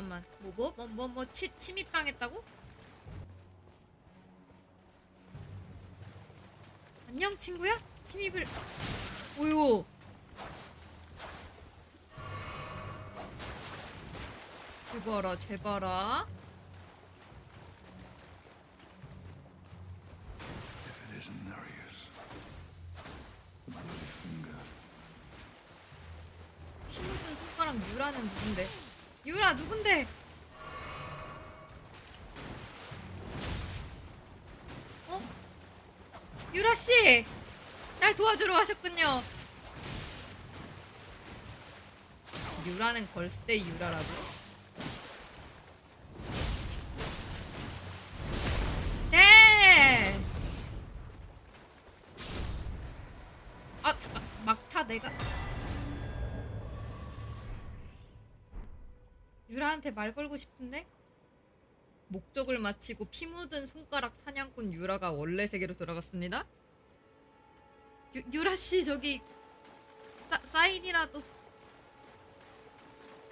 잠깐만 뭐뭐 뭐 뭐 뭐 침입당했다고? 안녕 친구야? 침입을 오유 제발아 제발아. 피 묻은 손가락 유라는 누군데? 유라 누군데? 어? 유라 씨, 날 도와주러 하셨군요. 유라는 걸스데이 유라라고? 네. 아, 잠깐, 막타 내가. 유라한테 말 걸고 싶은데 목적을 마치고 피 묻은 손가락 사냥꾼 유라가 원래 세계로 돌아갔습니다. 유, 유라 씨 저기 사, 사인이라도